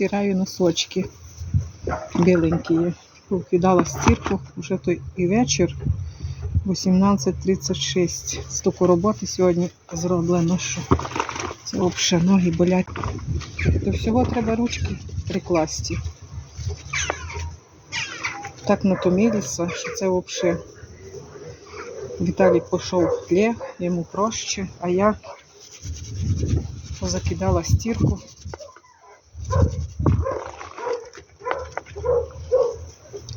стираю носочки біленькі. Кидала стірку, вже той і вечір. 18.36. Стільки роботи сьогодні зроблено, що це взагалі ноги болять. До всього треба ручки прикласти. Так натомилися, що це взагалі. Віталій пішов лег, йому проще, а я позакидала стірку.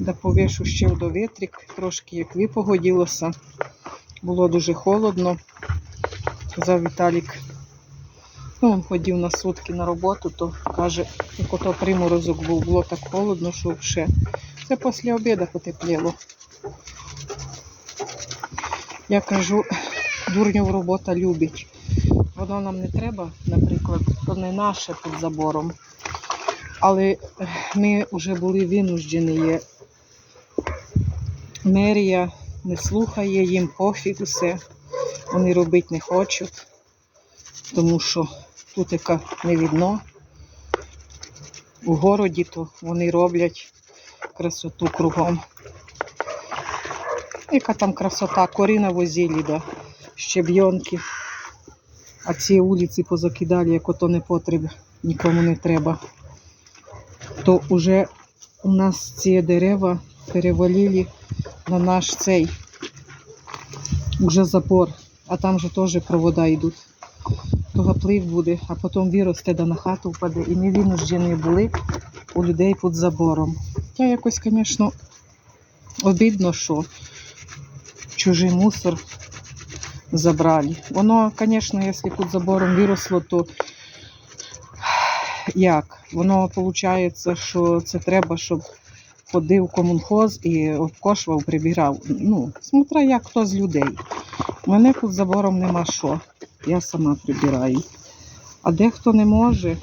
Да повішу ще в довітрик, трошки як випогоділося. Було дуже холодно. Казав Віталік. Ну, він ходив на сутки на роботу, то каже, як ото приморозок був, було так холодно, що взагалі. Це після обіду потепліло. Я кажу, дурнів робота любить. Воно нам не треба, наприклад, то не наше під забором. Але ми вже були винуждені. Мерія не слухає, їм пофіг усе. Вони робити не хочуть, тому що тут яка не видно. У городі то вони роблять красоту кругом. Яка там красота, корина возили, да, щебйонки. А ці вулиці позакидали, як ото не потрібно, нікому не треба. То вже у нас ці дерева перевалили на наш цей уже забор, а там же теж провода йдуть. То гаплив буде, а потім виросте да на хату впаде. І ми винуждені були у людей під забором. Я якось, звісно, обідно, що чужий мусор забрали. Воно, звісно, якщо під забором виросло, то як? Воно виходить, що це треба, щоб ходив комунхоз і обкошував, прибирав. Ну, смотря як хто з людей. У мене під забором нема що. Я сама прибираю. А дехто не може,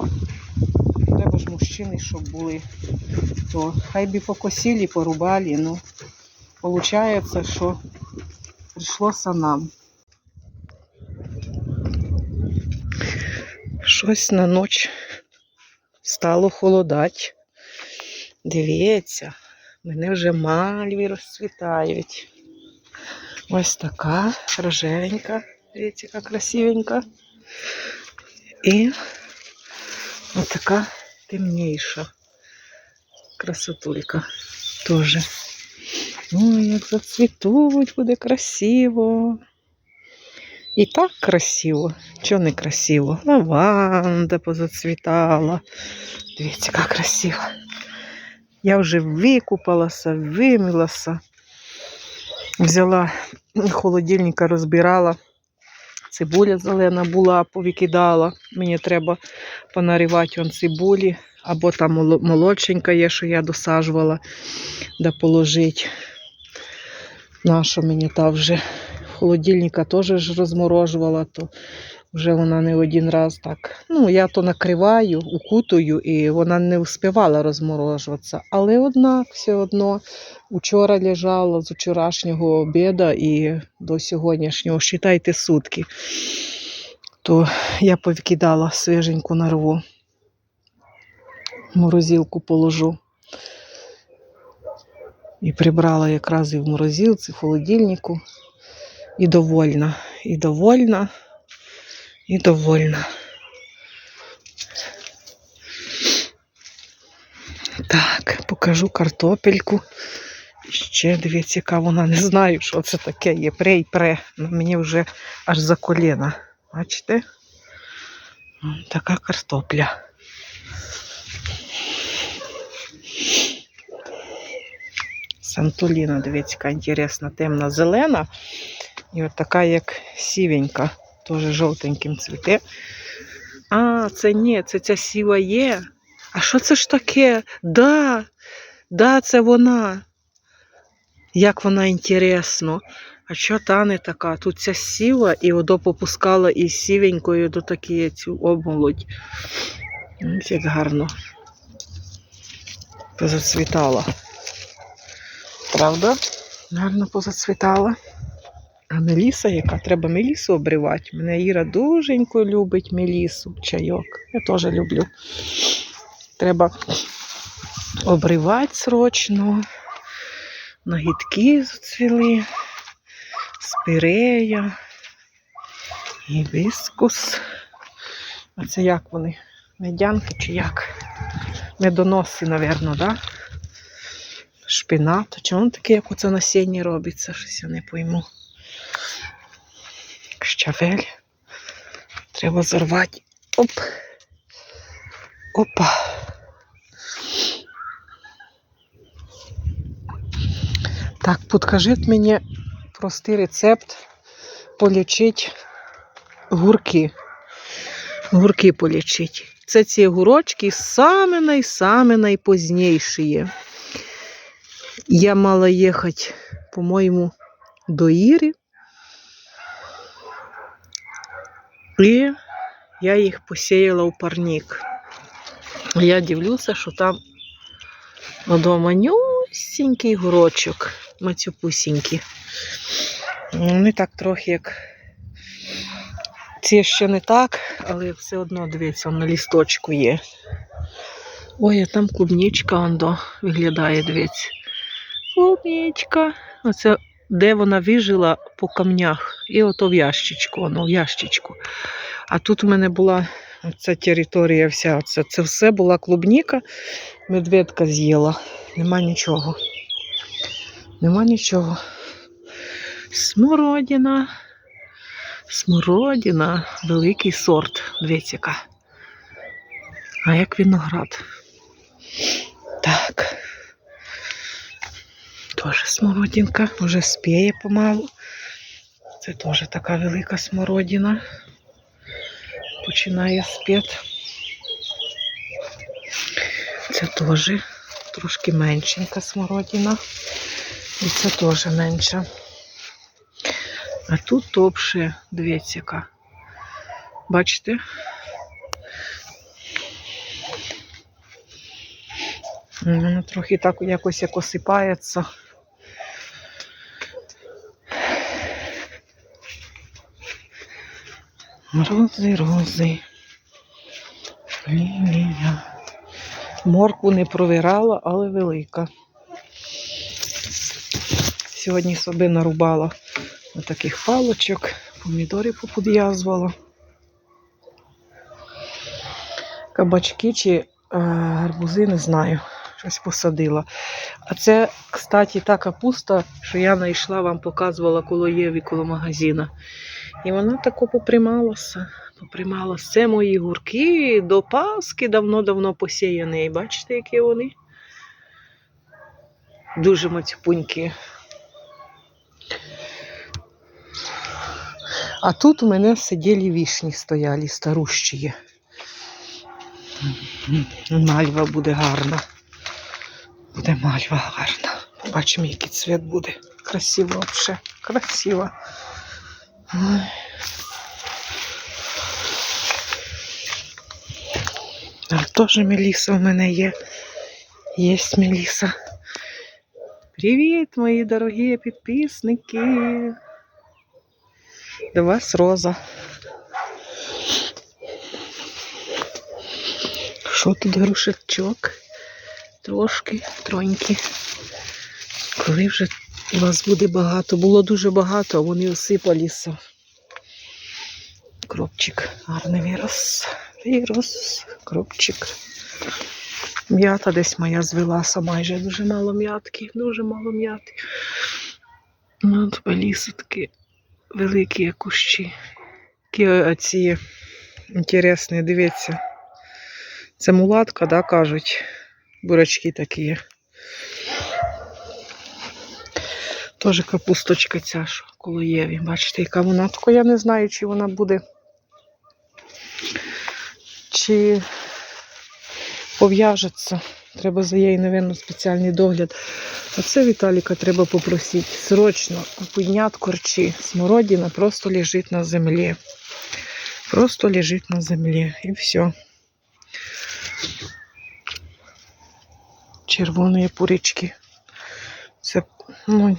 треба ж мужчини, щоб були, то хай би покосили, порубали. Ну, виходить, що прийшлося нам. Щось на ніч стало холодать. Дивіться, мене вже мальві розцвітають. Ось така рожевенька. Дивіться, яка красивенька. І ось така темніша красотулька теж. Ой, як зацвітуть, буде красиво. І так красиво. Чого не красиво? Лаванда позацвітала. Дивіться, яка красива. Я вже викупалася, вимилася. Взяла холодильника, розбирала. Цибуля зелена була, повикидала. Мені треба понаривати он цибулі. Або там моло- молодшенька є, що я досаджувала, да положить. Наша мені та вже холодильника теж розморожувала, то вже вона не один раз так. Ну, я то накриваю, укутую, і вона не встигала розморожуватися. Але однак все одно вчора лежала з вчорашнього обіду і до сьогоднішнього, считайте, сутки. То я повикидала свіженьку нарву. В морозилку положу. І прибрала якраз і в морозилці, в холодильнику. І довольна. І довольна. І довольна. Так, покажу картопельку. Ще дивіться, яка вона не знаю, що це таке є. Пре й пре. Мені вже аж за коліна. Бачите? Така картопля. Сантуліна, дивіться, яка інтересна, темна зелена. І от така, як сівенька, теж жовтеньким цвіте. А, це ні, це ця сіва є. А що це ж таке? Да, да, це вона. Як вона інтересно. А що та не така? Тут ця сіва і одо попускала із сівенькою до такі цю обмолодь. Ось Як гарно. Позацвітала. Правда? Гарно позацвітала. А меліса, яка треба мелісу обривати. Мене Іра дуженько любить мелісу, чайок. Я теж люблю. треба обривати срочно. Нагідки зацвіли, спірея, гібіскус. А це як вони? Медянки чи як? Медоноси, мабуть, да? Шпинат. Чому таке, як оце насіння робиться? Щось я не пойму. Щавель. Треба зорвати. Оп. Опа. Так, підкажіть мені простий рецепт полічити гурки. Гурки полічити. Це ці гурочки саме найсаме найпоздніші. Я мала їхати, по-моєму, до Іри. І я їх посіяла у парник. Я дивлюся, що там манюсінький гурочок, мацюпусінький. Вони так трохи як. Ці ще не так, але все одно, дивіться, на лісточку є. Ой, а там клубничка ондо виглядає, дивіться. Клубничка. Оце де вона вижила по камнях. І ото в ящичку, воно в ящичку. А тут у мене була ця територія вся. Оце, це все була клубніка, медведка з'їла. Нема нічого. Нема нічого. Смородина. Смородина, великий сорт. Дивіться. А як виноград. Так. Теж смородинка, вже спіє помалу. Це теж така велика смородина. Починає спіти. Це теж трошки меншенька смородина. І це теж менша. А тут топше, яка. Бачите? Воно трохи так якось як осипається. Рози, рози. Лілія. Моркву не провирала, але велика. Сьогодні собі нарубала таких палочок, помідори поподв'язувала. Кабачки чи е, гарбузи, не знаю, щось посадила. А це, кстати, та капуста, що я знайшла, вам показувала коло Єві, коло магазина. І вона тако поприймалася. Поприймалася. Це мої гурки до Паски давно-давно посіяні. І Бачите, які вони? Дуже мацюпунькі. А тут у мене сиділи вішні стояли, старущі. Мальва буде гарна. Буде мальва гарна. Побачимо, який цвіт буде. Красиво взагалі. Красиво. А теж Меліса у мене є. Є Меліса. Привіт, мої дорогі підписники. До вас роза. Що тут грушечок? Трошки, троньки. Коли вже у вас буде багато, було дуже багато, а вони осипалися. Кропчик гарний вирос. Вирос, кропчик. М'ята десь моя звелася майже дуже мало м'ятки, дуже мало м'яти. Ну, от беліси такі великі кущі. Які оці інтересні, дивіться. Це мулатка, да, кажуть. Бурачки такі. Теж капусточка ця що коло Єві. Бачите, яка вона. Тільки я не знаю, чи вона буде. Чи пов'яжеться. Треба за її, мабуть, спеціальний догляд. А це Віталіка треба попросити. Срочно підняти корчі. Смородина просто лежить на землі. Просто лежить на землі. І все. Червоні пурички. Це, ну,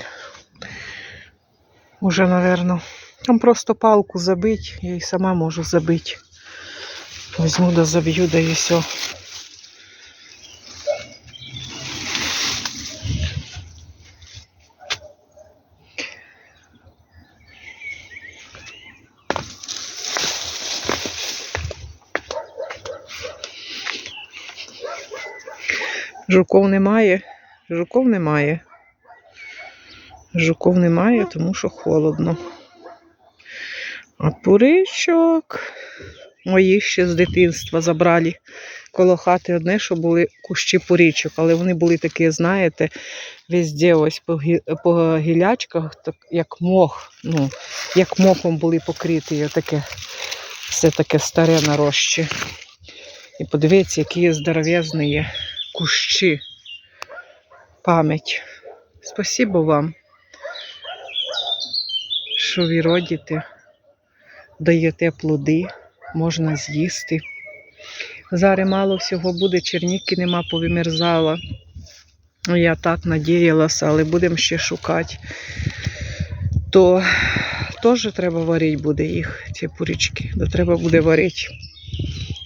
уже, напевно, там просто палку забить, я і сама можу забити. Візьму да заб'ю, да і все. Жуков немає, жуков немає. Жуков немає, тому що холодно. А пуричок мої ще з дитинства забрали коло хати одне, що були кущі порічок, але вони були такі, знаєте, везде ось по, гілячках, так, як мох, ну, як мохом були покриті, таке, все таке старе нарощі. І подивіться, які здоров'язні є кущі. Пам'ять. Спасибо вам, що ви родите, даєте плоди, можна з'їсти. Зараз мало всього буде, черніки нема, повимерзала. Я так надіялася, але будемо ще шукати. То теж треба варити буде їх, ці пурічки. То треба буде варити.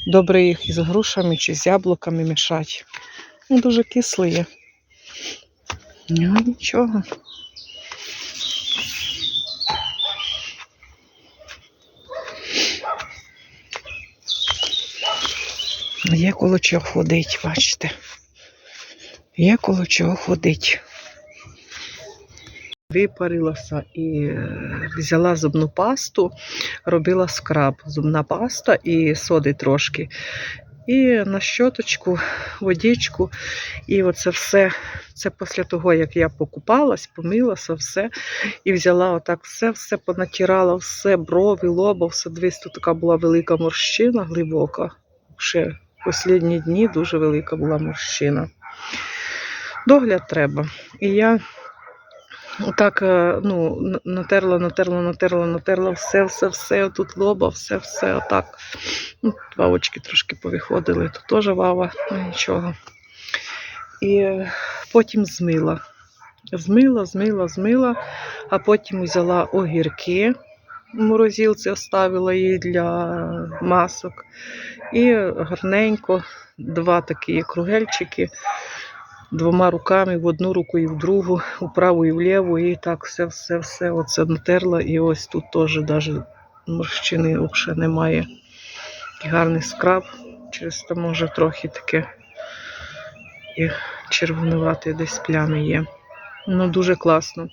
Добре їх із грушами чи з яблуками мішати. Ну, дуже кислі є. Ну, нічого. Є коло чого ходить, бачите. Є коло чого ходить. Випарилася і е, взяла зубну пасту, робила скраб. Зубна паста і соди трошки. І на щоточку, водичку. І оце все, це після того, як я покупалась, помилася, все. І взяла отак все, все понатирала, все, брови, лоба, все. Дивись, тут така була велика морщина глибока. Ще останні дні дуже велика була морщина. Догляд треба. І я отак е, ну, натерла, натерла, натерла, натерла все, все, все, тут лоба, все, все отак. Ну, два очки трошки повиходили, тут теж вава, ну нічого. І е, потім змила. Змила, змила, змила, а потім взяла огірки в морозилці, оставила її для масок. І гарненько два такі кругельчики двома руками, в одну руку і в другу, у праву і в ліву, і так все, все, все оце натерла. І ось тут теж навіть морщини взагалі немає. Такий гарний скраб, через то може трохи таке і червонувати десь плями є. Ну, дуже класно.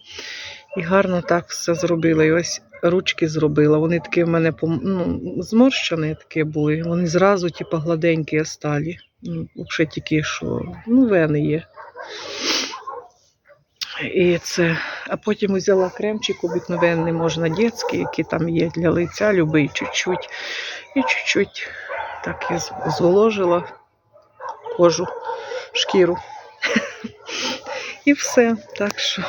І гарно так все зробила. І ось ручки зробила. Вони такі в мене ну, зморщені такі були. Вони зразу, типу, гладенькі стали. Ну, взагалі тільки що, ну, вени є. І це, а потім взяла кремчик обикновенний, можна дитячий, який там є для лиця, любий чуть-чуть. І чуть-чуть так я зволожила кожу, шкіру. І все. Так що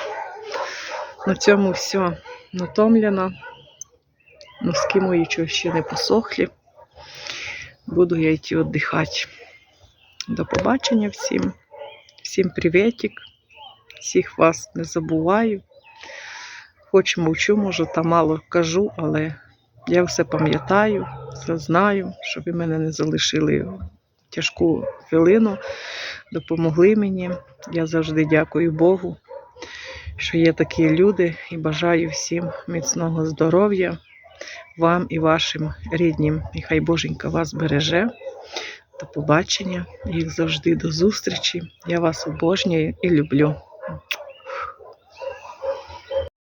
на цьому все натомлена. Носки мої чого ще не посохлі. Буду я йти віддихати. До побачення всім. Всім привітик. Всіх вас не забуваю. Хоч мовчу, може, та мало кажу, але я все пам'ятаю, все знаю, щоб ви мене не залишили тяжку хвилину, допомогли мені. Я завжди дякую Богу, що є такі люди і бажаю всім міцного здоров'я, вам і вашим ріднім. І хай Боженька вас береже. До побачення, їх завжди до зустрічі. Я вас обожнюю і люблю.